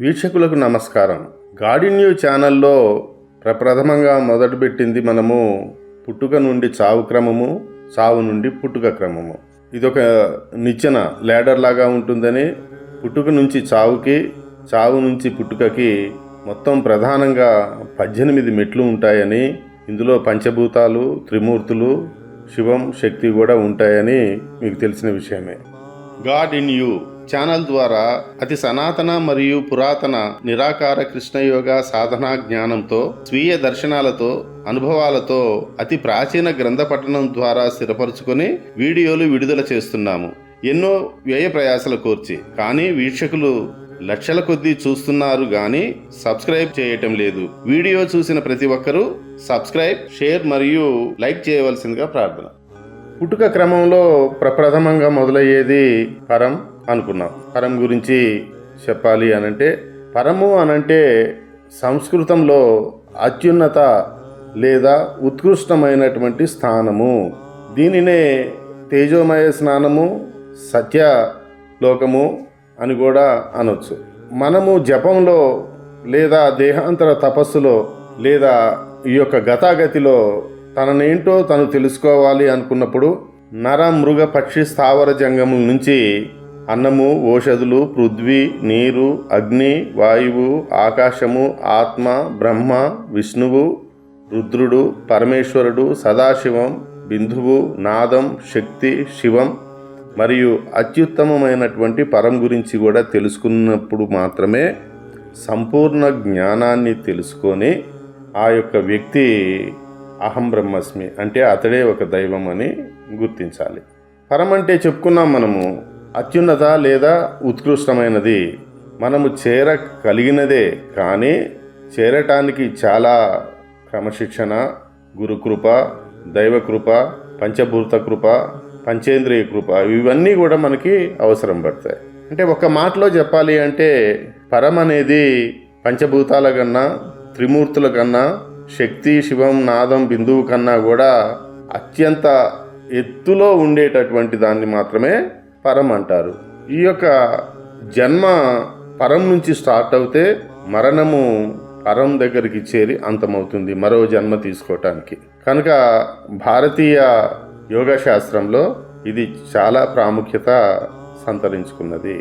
వీక్షకులకు నమస్కారం. గాడి న్యూ ఛానల్లో ప్రప్రథమంగా మొదలుపెట్టింది మనము పుట్టుక నుండి చావు క్రమము చావు నుండి పుట్టుక క్రమము. ఇదొక నిచ్చెన లేడర్ లాగా ఉంటుందని పుట్టుక నుంచి చావుకి చావు నుంచి పుట్టుకకి మొత్తం ప్రధానంగా పద్దెనిమిది మెట్లు ఉంటాయని ఇందులో పంచభూతాలు త్రిమూర్తులు శివం శక్తి కూడా ఉంటాయని మీకు తెలిసిన విషయమే. గాడ్ ఇన్ యూ ఛానల్ ద్వారా అతి సనాతన మరియు పురాతన నిరాకార కృష్ణయోగ సాధనా జ్ఞానంతో స్వీయ దర్శనాలతో అనుభవాలతో అతి ప్రాచీన గ్రంథ పఠనం ద్వారా స్థిరపరుచుకొని వీడియోలు విడుదల చేస్తున్నాము. ఎన్నో వ్యయ ప్రయాసలు కోర్చి. కానీ వీక్షకులు లక్షల కొద్దీ చూస్తున్నారు కానీ సబ్స్క్రైబ్ చేయటం లేదు. వీడియో చూసిన ప్రతి ఒక్కరూ సబ్స్క్రైబ్ షేర్ మరియు లైక్ చేయవలసిందిగా ప్రార్థన. పుట్టుక క్రమంలో ప్రప్రథమంగా మొదలయ్యేది పరం అనుకున్నాం. పరం గురించి చెప్పాలి అనంటే పరము అనంటే సంస్కృతంలో అత్యున్నత లేదా ఉత్కృష్టమైనటువంటి స్థానము. దీనినే తేజోమయ స్నానము సత్య లోకము అని కూడా అనొచ్చు. మనము జపంలో లేదా దేహాంతర తపస్సులో లేదా ఈ యొక్క గతాగతిలో తననేంటో తను తెలుసుకోవాలి అనుకున్నప్పుడు నర మృగ పక్షి స్థావర జంగముల నుంచి అన్నము ఓషధులు పృథ్వీ నీరు అగ్ని వాయువు ఆకాశము ఆత్మ బ్రహ్మ విష్ణువు రుద్రుడు పరమేశ్వరుడు సదాశివం బిందువు నాదం శక్తి శివం మరియు అత్యుత్తమమైనటువంటి పరం గురించి కూడా తెలుసుకున్నప్పుడు మాత్రమే సంపూర్ణ జ్ఞానాన్ని తెలుసుకొని ఆ యొక్క వ్యక్తి అహం బ్రహ్మస్మి అంటే అతడే ఒక దైవం అని గుర్తించాలి. పరం అంటే చెప్పుకున్నాం మనము. అత్యున్నత లేదా ఉత్కృష్టమైనది. మనము చేర కలిగినదే కానీ చేరటానికి చాలా క్రమశిక్షణ గురుకృప దైవకృప పంచభూత కృప పంచేంద్రియ కృప ఇవన్నీ కూడా మనకి అవసరం పడతాయి. అంటే ఒక మాటలో చెప్పాలి అంటే పరం అనేది పంచభూతాల కన్నా త్రిమూర్తుల కన్నా శక్తి శివం నాదం బిందువు కన్నా కూడా అత్యంత ఎత్తులో ఉండేటటువంటి దాన్ని మాత్రమే పరం అంటారు. ఈ యొక్క జన్మ పరం నుంచి స్టార్ట్ అవుతే మరణము పరం దగ్గరికి చేరి అంతమవుతుంది మరో జన్మ తీసుకోవటానికి కనుక భారతీయ యోగ శాస్త్రంలో ఇది చాలా ప్రాముఖ్యత సంతరించుకున్నది.